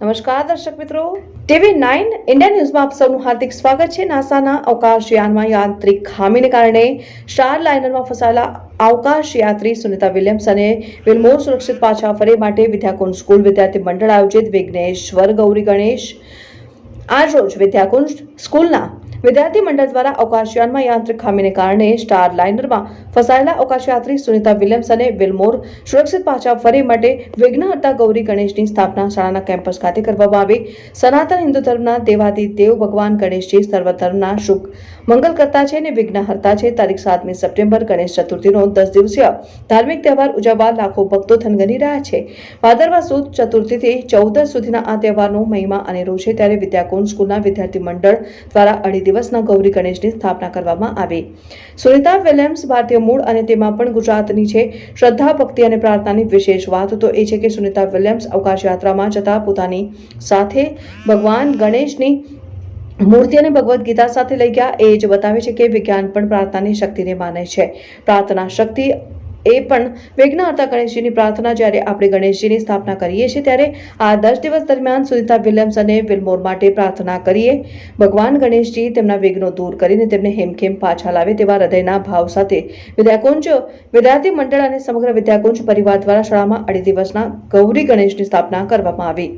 નમસ્કાર દર્શક મિત્રો. ટીવી નાઇન ઇન્ડિયા ન્યૂઝમાં આપ સૌનું હાર્દિક સ્વાગત છે. નાસાના અવકાશયાનમાં યાંત્રિક ખામીને કારણે સ્ટાર લાઇનરમાં ફસાયેલા અવકાશ યાત્રી સુનિતા વિલિયમ્સ અને વિલમોર સુરક્ષિત પાછા ફરે માટે વિદ્યાકુંજ સ્કૂલ વિદ્યાર્થી મંડળ આયોજિત વિઘ્નેશ્વર ગૌરી ગણેશ આજરોજ વિદ્યાકુંજ સ્કૂલના વિદ્યાર્થી મંડળ દ્વારા અવકાશયાનમાં યાંત્રિક ખામીને કારણે સ્ટાર લાઇનરમાં ફસાયેલા અવકાશયાત્રી સુનિતા વિલિયમ્સ અને વિલમોર સુરક્ષિત પાછા ફરી માટે વિઘ્નહર્તા ગૌરી ગણેશની સ્થાપના શાળાના કેમ્પસ ખાતે કરવામાં આવી. સનાતન હિન્દુ ધર્મના દેવાદી દેવ ભગવાન ગણેશજી સર્વધર્મના શુભ મંગલ કરતા છે અને વિઘ્નહર્તા છે. તારીખ સાતમી સપ્ટેમ્બર ગણેશ ચતુર્થીનો દસ દિવસીય ધાર્મિક તહેવાર ઉજવવા લાખો ભક્તો થનગની રહ્યા છે. ભાદરવા સુદ ચતુર્થીથી ચૌદ સુધીના આ તહેવારનો મહિમા અનેરો છે. ત્યારે વિદ્યાકુંજ સ્કૂલના વિદ્યાર્થી મંડળ દ્વારા અઢી દિવસના ગૌરી ગણેશની સ્થાપના કરવામાં આવી. સુનિતા વિલિયમ્સ ભારતીય મૂળ અને તેમાં પણ ગુજરાતની છે. શ્રદ્ધા, ભક્તિ અને પ્રાર્થનાની વિશેષ વાત તો એ છે કે સુનિતા વિલિયમ્સ અવકાશ યાત્રામાં જતા પોતાની સાથે ભગવાન ગણેશની મૂર્તિ અને ભગવદ્ ગીતા સાથે લઈ ગયા. એ જ બતાવે છે કે વિજ્ઞાન પણ પ્રાર્થનાની શક્તિને માને છે. પ્રાર્થના શક્તિ એ પણ વિઘ્નહર્તા ગણેશજીની પ્રાર્થના જ્યારે આપણે ગણેશજીની સ્થાપના કરીએ છીએ, ત્યારે આ દસ દિવસ દરમિયાન સુનિતા વિલિયમ્સ અને વિલમોર માટે પ્રાર્થના કરીએ. ભગવાન ગણેશજી તેમના વિઘ્નો દૂર કરીને તેમને હેમખેમ પાછા લાવે તેવા હૃદયના ભાવ સાથે વિદ્યાકુંજ વિદ્યાર્થી મંડળ અને સમગ્ર વિદ્યાકુંજ પરિવાર દ્વારા શાળામાં અઢી દિવસના ગૌરી ગણેશની સ્થાપના કરવામાં આવી.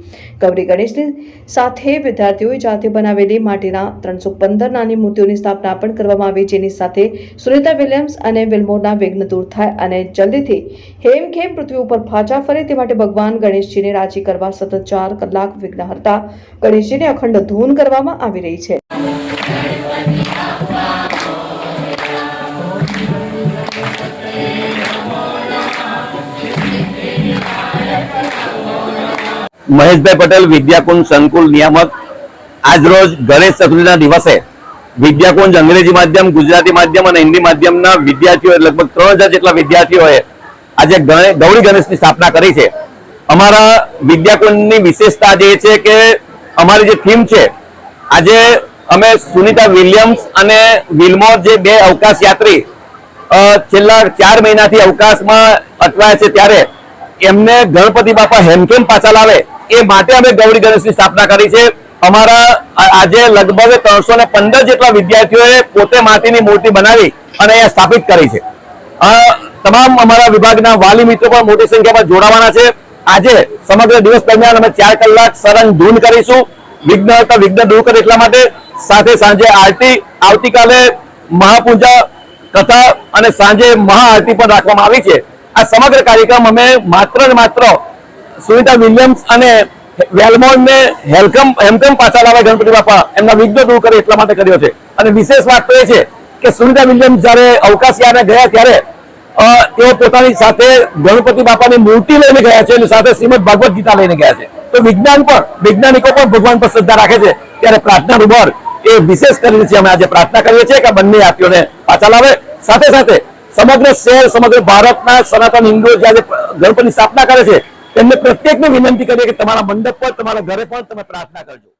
ગૌરી ગણેશની સાથે વિદ્યાર્થીઓએ જાતે બનાવેલી માટીના ત્રણસો પંદર નાની મૂર્તિઓની સ્થાપના પણ કરવામાં આવી, જેની સાથે સુનિતા વિલિયમ્સ અને વિલમોરના વિઘ્ન દૂર થાય અને જલ્દીથી હેમખેમ પૃથ્વી ઉપર પાછા ફરે તે માટે ભગવાન ગણેશજીને રાજી કરવા સતત ચાર કલાક વિઘ્નહર્તા ગણેશજીને અખંડ ધૂન કરવામાં આવી રહી છે. મહેશભાઈ પટેલ વિદ્યાકુંજ સંકુલ નિયામક. આજરોજ ગણેશ ચતુર્થીના દિવસે વિદ્યાકુંજ અંગ્રેજી માધ્યમ, ગુજરાતી માધ્યમ અને હિન્દી માધ્યમના વિદ્યાર્થીઓએ લગભગ ત્રણ હજાર જેટલા વિદ્યાર્થીઓએ આજે ગૌરી ગણેશની સ્થાપના કરી છે. અમારા વિદ્યાકુંજની વિશેષતા જે છે કે અમારી જે થીમ છે, આજે અમે સુનિતા વિલિયમ્સ અને વિલમોર જે બે અવકાશ યાત્રી છેલ્લા ચાર મહિનાથી અવકાશમાં અટવાયા છે ત્યારે એમને ગણપતિ બાપા હેમખેમ પાછા લાવે એ માટે અમે ગૌરી ગણેશની સ્થાપના કરી છે. અમારા આજે લગભગ ત્રણસો ને પંદર જેટલા વિદ્યાર્થીઓએ પોતે માટીની મૂર્તિ બનાવી અને અહીંયા સ્થાપિત કરી છે. તમામ અમારા વિભાગના વાલી મિત્રો પણ મોટી સંખ્યામાં જોડાવાના છે. આજે સમગ્ર દિવસ દરમિયાન અમે ચાર કલાક સરંગ ધૂન કરીશું. વિઘ્ન હતા, વિઘ્ન દૂર કરે એટલા માટે સાથે સાંજે આરતી, આવતીકાલે મહાપૂજા કથા અને સાંજે મહાઆરતી પણ રાખવામાં આવી છે. આ સમગ્ર કાર્યક્રમ અમે માત્ર ને માત્ર સુનિતા વિલિયમ્સ અને વેલમોન્ડને હેલકમ હેમકમ પાછા લાવે ગણપતિ બાપા. એમના વિઘ્ન દૂર કરે એટલા માટે કર્યો છે. અને વિશેષ વાત તો એ છે કે સુનિતા વિલિયમ્સ જ્યારે અવકાશયાને ગયા ત્યારે તેઓ પોતાની સાથે ગણપતિ બાપાની મૂર્તિ લઈને ગયા છે અને સાથે શ્રીમદ ભાગવત ગીતા લઈને ગયા છે. તો વિજ્ઞાન પણ, વૈજ્ઞાનિકો પણ ભગવાન પર શ્રદ્ધા રાખે છે. ત્યારે પ્રાર્થના રૂબર એ વિશેષ કરીને છે. અમે આજે પ્રાર્થના કરીએ છીએ કે બંને યાત્રીઓને પાછા લાવે. સાથે સાથે સમગ્ર શહેર, સમગ્ર ભારતના સનાતન હિન્દુઓ જે આજે ગણપતિની સ્થાપના કરે છે તેમને પ્રત્યેકને વિનંતી કરીએ કે તમારા મંડપ પર તમારા ઘરે પણ તમે પ્રાર્થના કરજો.